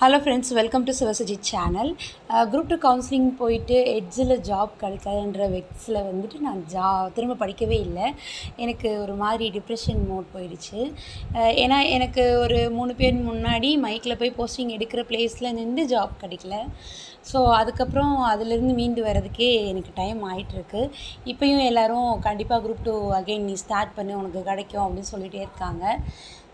Hello friends welcome to Sivasaji channel group two counselling போயிட்டு எட்ஜில் job கிடைக்காதுன்ற வெக்ஸில் வந்துட்டு நான் ஜா திரும்ப படிக்கவே இல்லை. எனக்கு ஒரு மாதிரி டிப்ரெஷன் மோட் போயிடுச்சு. Uh, ஏன்னா எனக்கு ஒரு மூணு பேர் முன்னாடி மைக்கில் போய் போஸ்டிங் எடுக்கிற பிளேஸில் நின்று ஜாப் கிடைக்கல. ஸோ அதுக்கப்புறம் அதுலேருந்து மீண்டு வர்றதுக்கே எனக்கு டைம் ஆகிட்டுருக்கு இப்போயும் எல்லாரும் கண்டிப்பாக குரூப் டூ அகைன் நீ ஸ்டார்ட் பண்ணு உனக்கு கிடைக்கும் அப்படின்னு சொல்லிகிட்டே இருக்காங்க.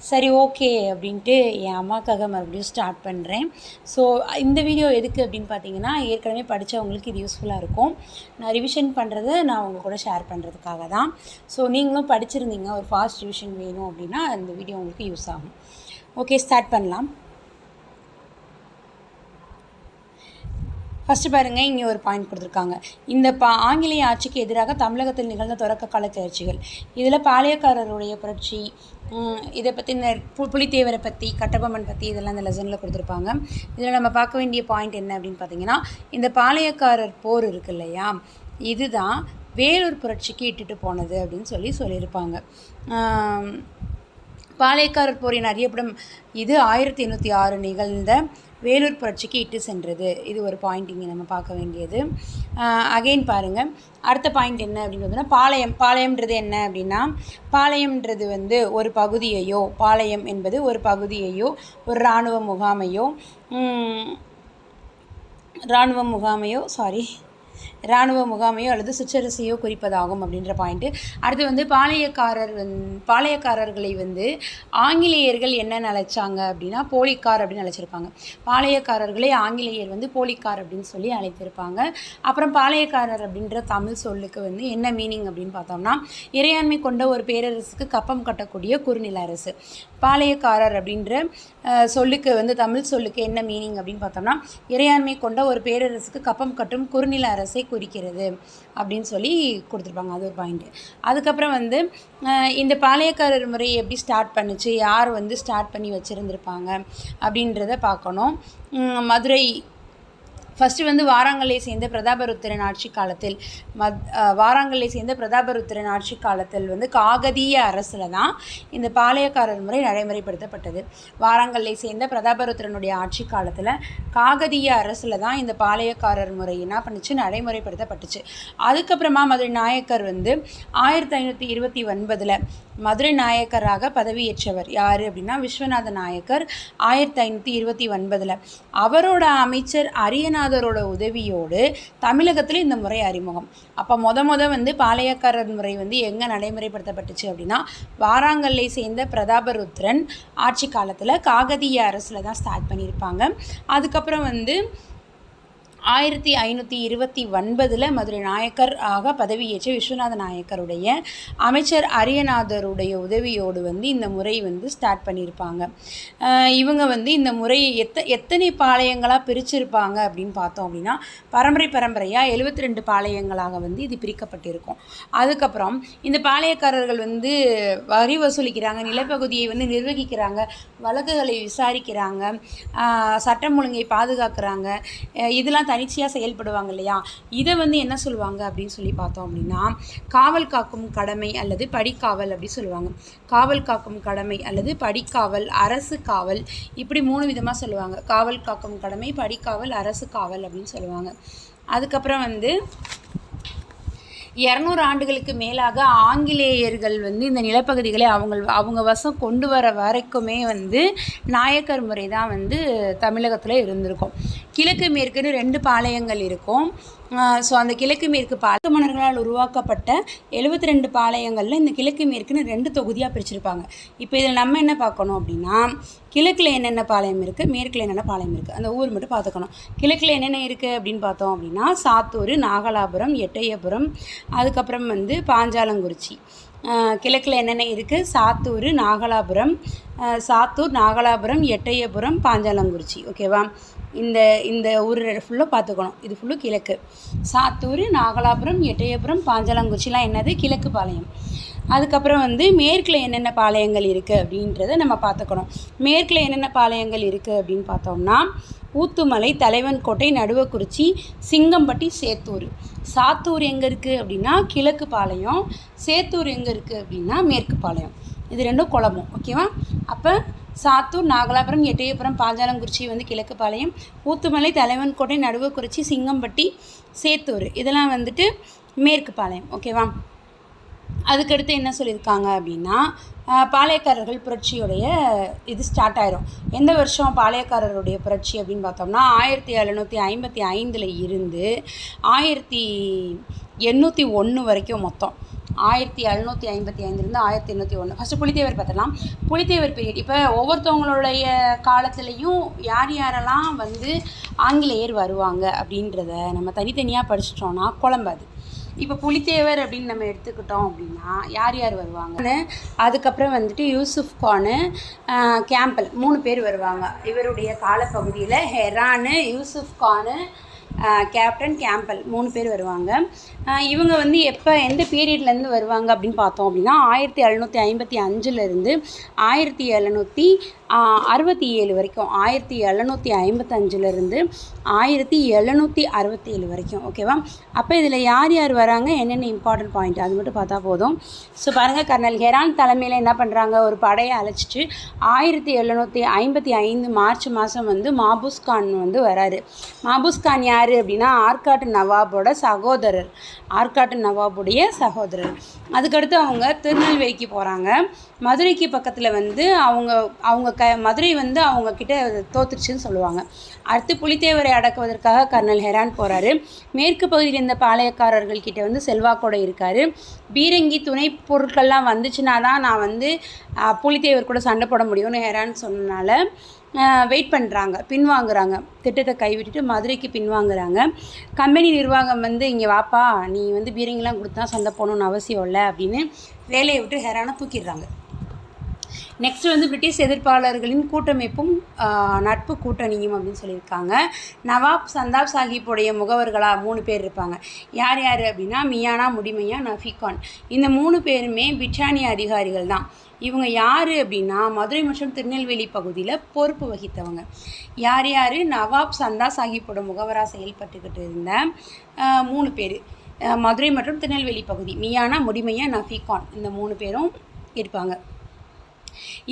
சரி ஓகே அப்படின்ட்டு என் அம்மாக்காக மறுபடியும் ஸ்டார்ட் பண்ணுறேன் ஸோ இந்த வீடியோ எதுக்கு அப்படின்னு பார்த்தீங்கன்னா ஏற்கனவே படித்தவங்களுக்கு இது யூஸ்ஃபுல்லாக இருக்கும். நான் ரிவிஷன் பண்ணுறதை நான் உங்கள் கூட ஷேர் பண்ணுறதுக்காக தான். ஸோ நீங்களும் படிச்சிருந்தீங்க ஒரு ஃபாஸ்ட் ரிவிஷன் வேணும் அப்படின்னா இந்த வீடியோ உங்களுக்கு யூஸ் ஆகும். ஓகே ஸ்டார்ட் பண்ணலாம். ஃபஸ்ட்டு பாருங்கள் இங்கே ஒரு பாயிண்ட் கொடுத்துருக்காங்க. இந்த பா ஆங்கிலேய ஆட்சிக்கு எதிராக தமிழகத்தில் நிகழ்ந்த தொடக்க கால கிளர்ச்சிகள் இதில் பாளையக்காரருடைய புரட்சி இதை பற்றி இந்த பு புலித்தேவரை பற்றி கட்டபொம்மன் பற்றி இதெல்லாம் இந்த லெசனில் கொடுத்துருப்பாங்க. இதில் நம்ம பார்க்க வேண்டிய பாயிண்ட் என்ன அப்படின்னு பார்த்தீங்கன்னா இந்த பாளையக்காரர் போர் இருக்கு இல்லையா? இதுதான் வேலூர் புரட்சிக்கு இட்டுட்டு போனது அப்படின்னு சொல்லி சொல்லியிருப்பாங்க. பாளையக்காரர் போரின் அறியப்படும் இது ஆயிரத்தி எண்ணூற்றி ஆறு நிகழ்ந்த வேலூர் புரட்சிக்கு இட்டு சென்றது. இது ஒரு பாயிண்ட் இங்கே நம்ம பார்க்க வேண்டியது. அகைன் பாருங்கள் அடுத்த பாயிண்ட் என்ன அப்படின்னு பார்த்தோம்னா பாளையம் பாளையம்ன்றது என்ன அப்படின்னா பாளையம்ன்றது வந்து ஒரு பகுதியையோ பாளையம் என்பது ஒரு பகுதியையோ ஒரு இராணுவ முகாமையோ இராணுவ முகாமையோ சாரி இராணுவ முகாமையோ அல்லது சுற்றரசையோ குறிப்பதாகும் அப்படின்ற பாயிண்ட்டு அடுத்து வந்து பாளையக்காரர் வந் பாளையக்காரர்களை வந்து ஆங்கிலேயர்கள் என்ன அழைச்சாங்க அப்படின்னா போலிக்கார் அப்படின்னு அழைச்சிருப்பாங்க பாளையக்காரர்களை ஆங்கிலேயர் வந்து போலிக்கார் அப்படின்னு சொல்லி அழைத்திருப்பாங்க. அப்புறம் பாளையக்காரர் அப்படின்ற தமிழ் சொல்லுக்கு வந்து என்ன மீனிங் அப்படின்னு பார்த்தோம்னா இறையாண்மை கொண்ட ஒரு பேரரசுக்கு கப்பம் கட்டக்கூடிய குறுநில அரசு. பாளையக்காரர் அப்படின்ற சொல்லுக்கு வந்து தமிழ் சொல்லுக்கு என்ன மீனிங் அப்படின்னு பார்த்தோம்னா இறையாண்மை கொண்ட ஒரு பேரரசுக்கு கப்பம் கட்டும் குறுநில அரசை குறிக்கிறது அப்படின்னு சொல்லி கொடுத்துருப்பாங்க. அது ஒரு பாயிண்ட்டு அதுக்கப்புறம் வந்து இந்த பாளையக்காரர் முறை எப்படி ஸ்டார்ட் பண்ணுச்சு? யார் வந்து ஸ்டார்ட் பண்ணி வச்சுருந்துருப்பாங்க? அப்படின்றத பார்க்கணும். மதுரை ஃபஸ்ட்டு வந்து வாராங்கல்லை சேர்ந்த பிரதாபருத்திரன் ஆட்சி காலத்தில் மத் அஹ் வாராங்கல்லை சேர்ந்த பிரதாபருத்திரன் ஆட்சி காலத்தில் வந்து காகதீய அரசில் தான் இந்த பாளையக்காரர் முறை நடைமுறைப்படுத்தப்பட்டது. வாராங்கல்லை சேர்ந்த பிரதாபருத்திரனுடைய ஆட்சி காலத்தில் காகதீய அரசில் தான் இந்த பாளையக்காரர் முறை என்ன பண்ணுச்சு நடைமுறைப்படுத்தப்பட்டுச்சு. அதுக்கப்புறமா மதுரை நாயக்கர் வந்து ஆயிரத்தி ஐநூற்றி இருபத்தி ஒன்பதில் மதுரை நாயக்கராக பதவியேற்றவர் யார் அப்படின்னா விஸ்வநாத நாயக்கர். ஆயிரத்தி ஐநூற்றி இருபத்தி ஒன்பதில் அவரோட அமைச்சர் அரியநாதரோட உதவியோடு தமிழகத்தில் இந்த முறை அறிமுகம். அப்போ மொத மொத வந்து பாளையக்காரர் முறை வந்து எங்கே நடைமுறைப்படுத்தப்பட்டுச்சு அப்படின்னா வாராங்கல்லை சேர்ந்த பிரதாபருத்ரன் ஆட்சி காலத்தில் காகதீய அரசில் தான் ஸ்டார்ட் பண்ணியிருப்பாங்க அதுக்கப்புறம் வந்து ஆயிரத்தி ஐநூற்றி இருபத்தி ஒன்பதில் மதுரை நாயக்கர் ஆக பதவியேற்ற விஸ்வநாத நாயக்கருடைய அமைச்சர் அரியநாதருடைய உதவியோடு வந்து இந்த முறை வந்து ஸ்டார்ட் பண்ணியிருப்பாங்க. இவங்க வந்து இந்த முறையை எத்த எத்தனை பாளையங்களாக பிரிச்சிருப்பாங்க அப்படின்னு பார்த்தோம் அப்படின்னா பரம்பரை பரம்பரையாக எழுபத்தி ரெண்டு பாளையங்களாக வந்து இது பிரிக்கப்பட்டிருக்கும். அதுக்கப்புறம் இந்த பாளையக்காரர்கள் வந்து வரி வசூலிக்கிறாங்க நிலப்பகுதியை வந்து நிர்வகிக்கிறாங்க வழக்குகளை விசாரிக்கிறாங்க சட்டம் ஒழுங்கை பாதுகாக்கிறாங்க இதெல்லாம் தனிச்சையாக செயல்படுவாங்க இல்லையா? இதை வந்து என்ன சொல்லுவாங்க அப்படின்னு சொல்லி பார்த்தோம் அப்படின்னா காவல் காக்கும் கடமை அல்லது படிக்காவல் அப்படி சொல்லுவாங்க. காவல் காக்கும் கடமை அல்லது படிக்காவல் அரசு காவல் இப்படி மூணு விதமாக சொல்லுவாங்க. காவல் காக்கும் கடமை படிக்காவல் அரசு காவல் அப்படின்னு சொல்லுவாங்க. அதுக்கப்புறம் வந்து இரநூறு ஆண்டுகளுக்கு மேலாக ஆங்கிலேயர்கள் வந்து இந்த நிலப்பகுதிகளை அவங்க அவங்க வசம் கொண்டு வர வரைக்குமே வந்து நாயக்கர் முறை தான் வந்து தமிழகத்தில் இருந்திருக்கும். கிழக்கு மேற்குன்னு ரெண்டு பாளையங்கள் இருக்கும். ஸோ அந்த கிழக்கு மேற்கு பாளைய மன்னர்களால் உருவாக்கப்பட்ட எழுபத்தி ரெண்டு பாளையங்களில் இந்த கிழக்கு மேற்குன்னு ரெண்டு தொகுதியாக பிரிச்சிருப்பாங்க. இப்போ இதில் நம்ம என்ன பார்க்கணும் அப்படின்னா கிழக்கில் என்னென்ன பாளையம் இருக்குது மேற்கில் என்னென்ன பாளையம் இருக்குது அந்த ஊர் மட்டும் பார்த்துக்கணும். கிழக்கில் என்னென்ன இருக்குது அப்படின்னு பார்த்தோம் அப்படின்னா சாத்தூர் நாகலாபுரம் எட்டயபுரம் அதுக்கப்புறம் வந்து பாஞ்சாலங்குறிச்சி. கிழக்கில் என்னென்ன இருக்குது சாத்தூர் நாகலாபுரம் சாத்தூர் நாகலாபுரம் எட்டயபுரம் பாஞ்சாலங்குறிச்சி. ஓகேவா? இந்த இந்த ஊர் ஃபுல்லாக பார்த்துக்கணும். இது ஃபுல்லும் கிழக்கு. சாத்தூர் நாகலாபுரம் எட்டயபுரம் பாஞ்சாலங்குறிச்சிலாம் என்னது? கிழக்கு பாளையம். அதுக்கப்புறம் வந்து மேற்கில் என்னென்ன பாளையங்கள் இருக்குது அப்படின்றத நம்ம பார்த்துக்கணும். மேற்கில் என்னென்ன பாளையங்கள் இருக்குது அப்படின்னு பார்த்தோம்னா ஊத்துமலை தலைவன் கோட்டை நடுவக்குறிச்சி சிங்கம்பட்டி சேத்தூர். சாத்தூர் எங்கே இருக்குது அப்படின்னா கிழக்கு பாளையம். சேத்தூர் எங்கே இருக்குது அப்படின்னா மேற்கு பாளையம். இது ரெண்டும் குழம்பும். ஓகேவா? அப்போ சாத்தூர் நாகலாபுரம் எட்டயபுரம் பாஞ்சாலங்குறிச்சி வந்து கிழக்கு பாளையம் ஊத்துமலை தலைவன்கோட்டை நடுவக்குறிச்சி சிங்கம்பட்டி சேத்தூர். இதெல்லாம் வந்துட்டு மேற்கு பாளையம் ஓகேவா அதுக்கடுத்து என்ன சொல்லியிருக்காங்க அப்படின்னா பாளையக்காரர்கள் புரட்சியுடைய இது ஸ்டார்ட் ஆயிரும். எந்த வருஷம் பாளையக்காரருடைய புரட்சி அப்படின்னு பார்த்தோம்னா ஆயிரத்தி எழுநூற்றி ஐம்பத்தி ஐந்தில் இருந்து ஆயிரத்தி எண்ணூற்றி ஒன்று வரைக்கும் மொத்தம். ஆயிரத்தி எழுநூற்றி ஐம்பத்தி ஐந்துலேருந்து ஆயிரத்தி எண்ணூற்றி ஒன்று ஃபஸ்ட்டு புலித்தேவர் பார்த்தலாம் புலித்தேவர் பீரியட் இப்போ ஒவ்வொருத்தவங்களுடைய காலத்துலேயும் யார் யாரெல்லாம் வந்து ஆங்கிலேயர் வருவாங்க அப்படின்றத நம்ம தனித்தனியாக படிச்சிட்டோம்னா குழம்பாது இப்போ புலித்தேவர் அப்படின்னு நம்ம எடுத்துக்கிட்டோம் அப்படின்னா யார் யார் வருவாங்கன்னு அதுக்கப்புறம் வந்துட்டு யூசுஃப் கானு கேம்பல் மூணு பேர் வருவாங்க. இவருடைய காலப்பகுதியில் ஹெரானு யூசுஃப் கானு கேப்டன் கேம்பல் மூணு பேர் வருவாங்க. இவங்க வந்து எப்போ எந்த பீரியட்லேருந்து வருவாங்க அப்படின்னு பார்த்தோம் அப்படின்னா ஆயிரத்தி எழுநூற்றி ஐம்பத்தி அஞ்சுலேருந்து ஆயிரத்தி எழுநூற்றி அறுபத்தி ஏழு வரைக்கும் ஆயிரத்தி எழுநூற்றி ஐம்பத்தஞ்சிலேருந்து ஆயிரத்தி எழுநூற்றி அறுபத்தி ஏழு வரைக்கும் ஓகேவா அப்போ இதில் யார் யார் வராங்க? என்னென்ன இம்பார்ட்டன்ட் பாயிண்ட் அது மட்டும் பார்த்தா போதும். ஸோ பாருங்கள் கர்னல் ஹெரான் தலைமையில் என்ன பண்ணுறாங்க ஒரு படையை அழைச்சிட்டு ஆயிரத்தி எழுநூற்றி ஐம்பத்தி ஐந்து மார்ச் மாதம் வந்து மாபூஸ் கான் வந்து வராரு. மாபூஸ் கான் யார்? அப்படின்னா ஆற்காட்டு நவாபோட சகோதரர். ஆற்காட்டு நவாபுடைய சகோதரர். அதுக்கடுத்து அவங்க திருநெல்வேலிக்கு போகிறாங்க மதுரைக்கு பக்கத்தில் வந்து அவங்க அவங்க க மதுரை வந்து அவங்க கிட்டே தோத்துருச்சுன்னு சொல்லுவாங்க. அடுத்து புலித்தேவரை அடக்குவதற்காக கர்னல் ஹெரான் போகிறாரு மேற்கு பகுதியில் இருந்த பாளையக்காரர்கள் கிட்ட வந்து செல்வாக்கோட இருக்கார். பீரங்கி துணை பொருட்கள்லாம் வந்துச்சுன்னா தான் நான் வந்து புலித்தேவர் கூட சண்டை போட முடியும்னு ஹெரான் சொன்னனால வெயிட் பண்ணுறாங்க பின்வாங்குறாங்க திட்டத்தை கைவிட்டுட்டு மதுரைக்கு பின்வாங்குறாங்க கம்பெனி நிர்வாகம் வந்து இங்கே வாப்பா நீ வந்து பீரங்கிலாம் கொடுத்தா சந்தை போகணுன்னு அவசியம் இல்லை அப்படின்னு வேலையை விட்டு ஹெரானை தூக்கிடுறாங்க. நெக்ஸ்ட் வந்து பிரிட்டிஷ் எதிர்ப்பாளர்களின் கூட்டமைப்பும் நட்பு கூட்டணியும் அப்படின்னு சொல்லியிருக்காங்க. நவாப் சந்தாப் சாஹிப்புடைய முகவர்களாக மூணு பேர் இருப்பாங்க. யார் யார் அப்படின்னா மியானா முடிமையா நஃபிகான். இந்த மூணு பேருமே பிரிட்டானிய அதிகாரிகள் தான். இவங்க யார் அப்படின்னா மதுரை மற்றும் திருநெல்வேலி பகுதியில் பொறுப்பு வகித்தவங்க. யார் யார்? நவாப் சந்தா சாஹிப்போட முகவராக செயல்பட்டுக்கிட்டு இருந்த மூணு பேர். மதுரை மற்றும் திருநெல்வேலி பகுதி மியானா முடிமையா நஃபிகான். இந்த மூணு பேரும் இருப்பாங்க.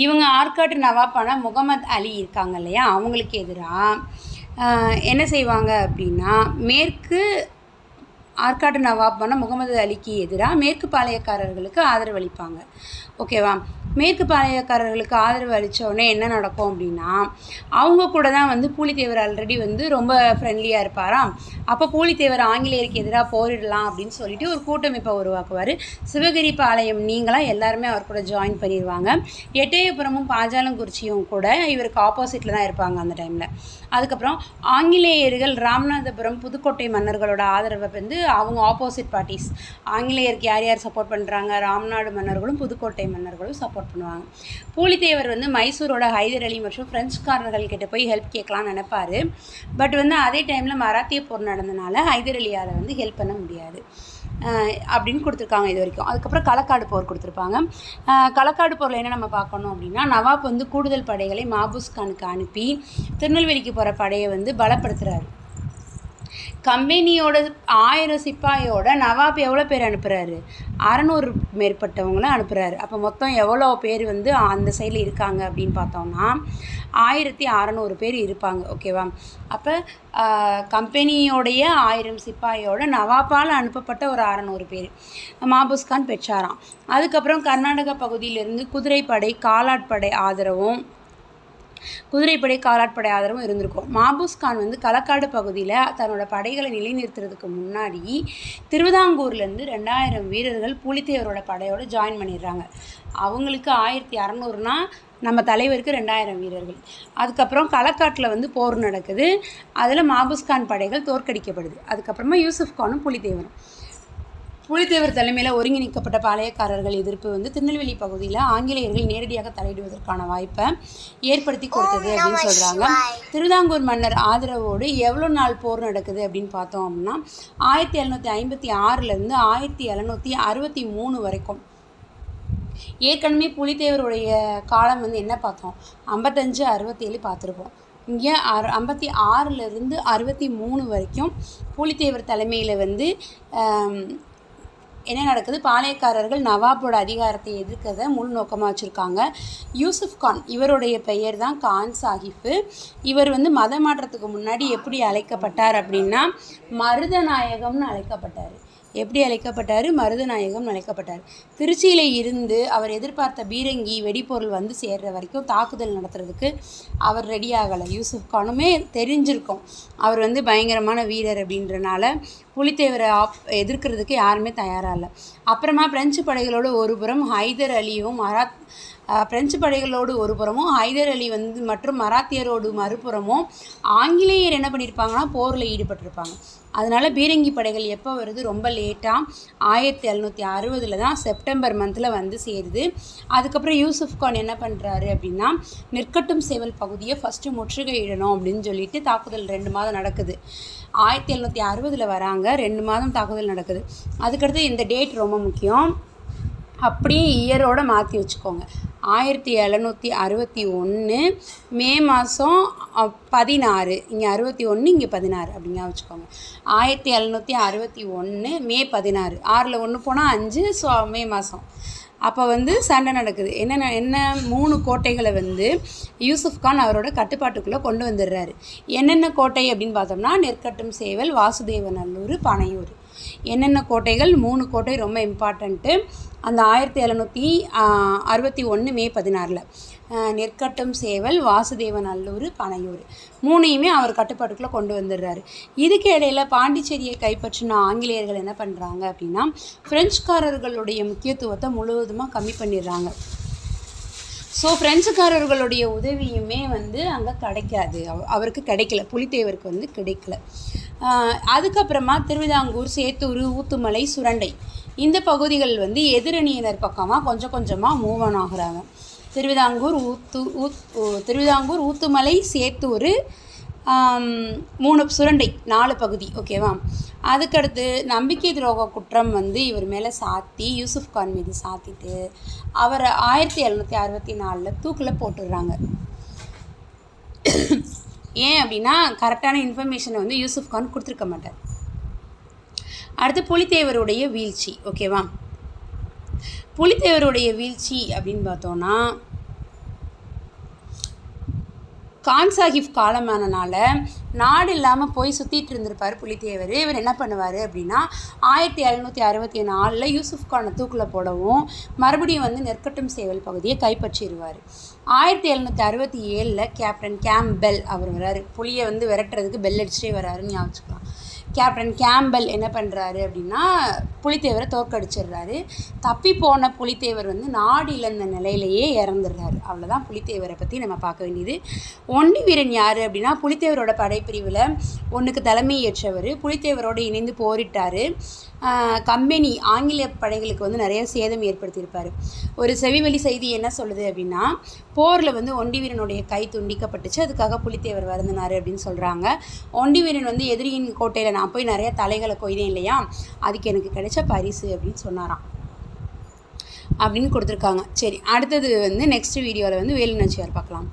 இவங்க ஆற்காட்டு நவாப்பான முகமது அலி இருக்காங்க இல்லையா? அவங்களுக்கு எதிராக என்ன செய்வாங்க அப்படின்னா மேற்கு ஆற்காட்டு நவாப்பான முகமது அலிக்கு எதிராக மேற்கு பாளையக்காரர்களுக்கு ஆதரவளிப்பாங்க. ஓகேவா? மேற்கு பாளையக்காரர்களுக்கு ஆதரவு அளித்தோடனே என்ன நடக்கும் அப்படின்னா அவங்க கூட தான் வந்து பூலித்தேவர் ஆல்ரெடி வந்து ரொம்ப ஃப்ரெண்ட்லியாக இருப்பாராம் அப்போ பூலித்தேவர் ஆங்கிலேயருக்கு எதிராக போரிடலாம் அப்படின்னு சொல்லிட்டு ஒரு கூட்டமைப்பை உருவாக்குவார். சிவகிரி பாளையம் நீங்களாம் எல்லாருமே அவர் கூட ஜாயின் பண்ணிடுவாங்க எட்டயபுரமும் பாஞ்சாலங்குறிச்சியும் கூட இவருக்கு ஆப்போசிட்டில் தான் இருப்பாங்க அந்த டைமில் அதுக்கப்புறம் ஆங்கிலேயர்கள் ராமநாதபுரம் புதுக்கோட்டை மன்னர்களோட ஆதரவை வந்து அவங்க ஆப்போசிட் பார்ட்டிஸ் ஆங்கிலேயருக்கு யார் யார் சப்போர்ட் பண்ணுறாங்க ராம்நாடு மன்னர்களும் புதுக்கோட்டை மன்னர்களும் சப்போர்ட் பண்ணுவாங்க. பூலித்தேவர் வந்து மைசூரோட ஹைதர் அலி மற்றும் ஃப்ரெஞ்சுக்காரர்கள் கிட்ட போய் ஹெல்ப் கேட்கலாம்னு நினைப்பார். பட் வந்து அதே டைமில் மராத்திய போர் நடந்தனால ஹைதர் அலியால் வந்து ஹெல்ப் பண்ண முடியாது. அப்படின்னு கொடுத்துருக்காங்க இது வரைக்கும். அதுக்கப்புறம் களக்காடு போர் கொடுத்துருப்பாங்க. களக்காடு போரில் என்ன நம்ம பார்க்கணும் அப்படின்னா நவாப் வந்து கூடுதல் படைகளை மாபூஸ் கானுக்கு அனுப்பி திருநெல்வேலிக்கு போகிற படையை வந்து பலப்படுத்துகிறாரு கம்பெனியோட ஆயிரம் சிப்பாயோட நவாப் எவ்வளோ பேர் அனுப்புகிறாரு அறநூறு மேற்பட்டவங்கள அனுப்புகிறாரு அப்போ மொத்தம் எவ்வளோ பேர் வந்து அந்த சைடில் இருக்காங்க அப்படின்னு பார்த்தோம்னா ஆயிரத்தி அறநூறு பேர் இருப்பாங்க. ஓகேவா? அப்போ கம்பெனியோடைய ஆயிரம் சிப்பாயோட நவாப்பால் அனுப்பப்பட்ட ஒரு அறநூறு பேர். மாபூஸ்கான் பெற்றாராம் அதுக்கப்புறம் கர்நாடக பகுதியிலிருந்து குதிரைப்படை காலாட்படை ஆதரவும் குதிரைப்படை காலாட்படை ஆதரவும் இருந்திருக்கும். மாபூஸ் கான் வந்து களக்காடு பகுதியில் தன்னோட படைகளை நிலைநிறுத்துறதுக்கு முன்னாடி திருவிதாங்கூர்லேருந்து ரெண்டாயிரம் வீரர்கள் புலித்தேவரோட படையோடு ஜாயின் பண்ணிடுறாங்க. அவங்களுக்கு ஆயிரத்தி அறநூறுனா நம்ம தலைவருக்கு ரெண்டாயிரம் வீரர்கள். அதுக்கப்புறம் களக்காட்டில் வந்து போர் நடக்குது. அதில் மாபூஸ்கான் படைகள் தோற்கடிக்கப்படுது. அதுக்கப்புறமா யூசுஃப் கானும் புலித்தேவரும். புலித்தேவர் தலைமையில் ஒருங்கிணைக்கப்பட்ட பாளையக்காரர்கள் எதிர்ப்பு வந்து திருநெல்வேலி பகுதியில் ஆங்கிலேயர்கள் நேரடியாக தலையிடுவதற்கான வாய்ப்பை ஏற்படுத்தி கொடுத்தது அப்படின்னு சொல்கிறாங்க திருதாங்கூர் மன்னர் ஆதரவோடு எவ்வளோ நாள் போர் நடக்குது அப்படின்னு பார்த்தோம் அப்படின்னா ஆயிரத்தி எழுநூற்றி ஐம்பத்தி ஆறுலேருந்து ஆயிரத்தி எழுநூற்றி அறுபத்தி மூணு வரைக்கும். ஏற்கனவே புலித்தேவருடைய காலம் வந்து என்ன பார்த்தோம்? ஐம்பத்தஞ்சு அறுபத்தேழு பார்த்துருப்போம். இங்கே அறு ஐம்பத்தி ஆறுலேருந்து அறுபத்தி மூணு வரைக்கும் புலித்தேவர் தலைமையில் வந்து என்ன நடக்குது? பாளையக்காரர்கள் நவாபோட அதிகாரத்தை எதிர்க்கிறத முள் நோக்கமாக வச்சுருக்காங்க. யூசுப் கான் இவருடைய பெயர் தான் கான் சாஹிப்பு. இவர் வந்து மத மாற்றத்துக்கு முன்னாடி எப்படி அழைக்கப்பட்டார் அப்படின்னா மருதநாயகம்னு அழைக்கப்பட்டார். எப்படி அழைக்கப்பட்டார்? மருதநாயகம் அழைக்கப்பட்டார். திருச்சியில் இருந்து அவர் எதிர்பார்த்த பீரங்கி வெடிப்பொருள் வந்து சேர்ற வரைக்கும் தாக்குதல் நடத்துறதுக்கு அவர் ரெடி ஆகலை. யூசுப் கானுமே தெரிஞ்சிருக்கோம். அவர் வந்து பயங்கரமான வீரர் அப்படின்றனால புலித்தேவரை ஆப் எதிர்க்கிறதுக்கு யாருமே தயாராக இல்லை. அப்புறமா பிரெஞ்சு படைகளோட ஒரு புறம் ஹைதர் அலியும் மராத் பிரெஞ்சு படைகளோடு ஒரு புறமும் ஹைதர் அலி வந்து மற்றும் மராத்தியரோடு மறுபுறமும் ஆங்கிலேயர் என்ன பண்ணியிருப்பாங்கன்னா போரில் ஈடுபட்டிருப்பாங்க. அதனால் பீரங்கி படைகள் எப்போ வருது? ரொம்ப லேட்டாக ஆயிரத்தி எழுநூற்றி அறுபதில் தான் செப்டம்பர் மந்தில் வந்து சேருது. அதுக்கப்புறம் யூசுஃப் கான் என்ன பண்ணுறாரு அப்படின்னா நிற்கட்டும் சேவல் பகுதியை ஃபஸ்ட்டு முற்றுகையிடணும் அப்படின்னு சொல்லிட்டு தாக்குதல் ரெண்டு மாதம் நடக்குது. ஆயிரத்தி எழுநூற்றி அறுபதில் வராங்க ரெண்டு மாதம் தாக்குதல் நடக்குது. அதுக்கடுத்து இந்த டேட் ரொம்ப முக்கியம். அப்படியே இயரோட மாற்றி வச்சுக்கோங்க. ஆயிரத்தி எழுநூற்றி அறுபத்தி ஒன்று மே மாதம் பதினாறு. இங்கே அறுபத்தி ஒன்று இங்கே பதினாறு. அப்படிங்க வச்சுக்கோங்க. ஆயிரத்தி எழுநூற்றி அறுபத்தி ஒன்று மே பதினாறு. ஆறில் ஒன்று போனால் அஞ்சு ஸோ மே மாதம் அப்போ வந்து சண்டை நடக்குது. என்னென்ன என்ன மூணு கோட்டைகளை வந்து யூசுப் கான் அவரோட கட்டுப்பாட்டுக்குள்ளே கொண்டு வந்துடுறாரு. என்னென்ன கோட்டை அப்படின்னு பார்த்தோம்னா நெற்கட்டும் சேவல் வாசுதேவநல்லூர் பனையூர். என்னென்ன கோட்டைகள்? மூணு கோட்டை ரொம்ப இம்பார்ட்டண்ட்டு அந்த ஆயிரத்தி எழுநூற்றி அறுபத்தி ஒன்று மே பதினாறில். நெற்கட்டும் சேவல் வாசுதேவன் அல்லூர் பனையூர் மூணையுமே அவர் கட்டுப்பாட்டுக்குள்ளே கொண்டு வந்துடுறாரு. இதுக்கு இடையில பாண்டிச்சேரியை கைப்பற்றின ஆங்கிலேயர்கள் என்ன பண்ணுறாங்க அப்படின்னா பிரெஞ்சுக்காரர்களுடைய முக்கியத்துவத்தை முழுவதுமாக கம்மி பண்ணிடுறாங்க. ஸோ பிரெஞ்சுக்காரர்களுடைய உதவியுமே வந்து அங்கே கிடைக்காது. அவருக்கு கிடைக்கல. புலித்தேவருக்கு வந்து கிடைக்கல. அதுக்கப்புறமா திருவிதாங்கூர் சேத்தூர் ஊத்துமலை சுரண்டை. இந்த பகுதிகள் வந்து எதிரணியினர் பக்கமாக கொஞ்சம் கொஞ்சமாக மூவ் ஆன் ஆகுறாங்க. திருவிதாங்கூர் ஊத்து ஊத் திருவிதாங்கூர் ஊத்துமலை சேத்தூர் மூணு சுரண்டை நாலு பகுதி ஓகேவா அதுக்கடுத்து நம்பிக்கை துரோக குற்றம் வந்து இவர் மேலே சாத்தி யூசுப் கான் மீது சாத்திட்டு அவரை ஆயிரத்தி எழுநூற்றி அறுபத்தி நாலில் தூக்கில் போட்டுடுறாங்க. ஏன் அப்படின்னா கரெக்டான இன்ஃபர்மேஷனை வந்து யூசுப் கான் கொடுத்துருக்க மாட்டார். அடுத்து புலித்தேவருடைய வீழ்ச்சி ஓகேவா புலித்தேவருடைய வீழ்ச்சி அப்படின்னு பார்த்தோன்னா கான் சாஹிப் காலமானனால நாடு இல்லாமல் போய் சுற்றிட்டு இருந்திருப்பார் புலித்தேவர். இவர் என்ன பண்ணுவார் அப்படின்னா ஆயிரத்தி எழுநூற்றி அறுபத்தி நாலில் யூசுஃப் கானை தூக்கில் போடவும் மறுபடியும் வந்து நெற்கட்டும் சேவல் பகுதியை கைப்பற்றிடுவார் ஆயிரத்தி எழுநூற்றி அறுபத்தி ஏழில் கேப்டன் கேம்பெல் அவர் வராரு. புலியை வந்து விரட்டுறதுக்கு பெல் அடிச்சிட்டே வராருன்னு ஞாபகம் வச்சுக்கலாம். கேப்டன் கேம்பல் என்ன பண்ணுறாரு அப்படின்னா புலித்தேவரை தோற்கடிச்சிடுறாரு. தப்பி போன புலித்தேவர் வந்து நாடு இழந்த நிலையிலேயே இறந்துடுறாரு. அவ்வளோதான் புலித்தேவரை பற்றி நம்ம பார்க்க வேண்டியது. ஒண்டி வீரன் யார் அப்படின்னா புலித்தேவரோட படைப்பிரிவில் ஒன்றுக்கு தலைமை ஏற்றவர். புலித்தேவரோடு இணைந்து போரிட்டார். கம்பெனி ஆங்கில படைகளுக்கு வந்து நிறைய சேதம் ஏற்படுத்தியிருப்பார். ஒரு செவிவெளி செய்தி என்ன சொல்லுது அப்படின்னா போரில் வந்து ஒண்டி வீரனுடைய கை துண்டிக்கப்பட்டுச்சு. அதுக்காக புலித்தேவர் வருந்தினார் அப்படின்னு சொல்கிறாங்க ஒண்டி வீரன் வந்து எதிரியின் கோட்டையில் நான் போய் நிறைய தலைகளை கொய்தேன் இல்லையா? அதுக்கு எனக்கு கிடைச்ச பரிசு அப்படின்னு சொன்னாராம். அப்படின்னு கொடுத்துருக்காங்க. சரி அடுத்தது வந்து நெக்ஸ்ட் வீடியோவில் வந்து வேலுநாச்சியார் பார்க்கலாம்.